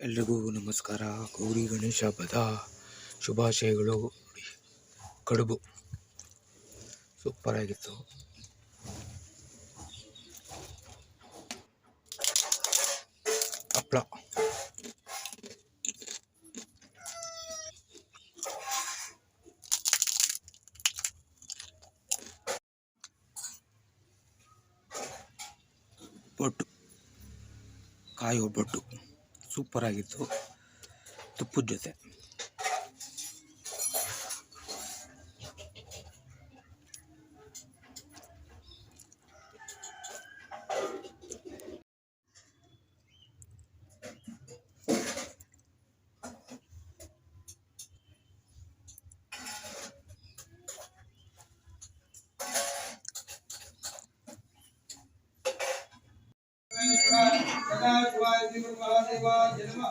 ಎಲ್ರಿಗೂ ನಮಸ್ಕಾರ. ಗೌರಿ ಗಣೇಶ ಹಬ್ಬದ ಶುಭಾಶಯಗಳು. ಕಡುಬು. ಸೂಪರ್ ಆಗಿತ್ತು ಹಪ್ಳ. ಒಬ್ಬಟ್ಟು ಕಾಯಿ ಒಬ್ಬಟ್ಟು ಸೂಪರ್ ಆಗಿತ್ತು ತುಪ್ಪದ ಜೊತೆ सदा महादेवा जन्म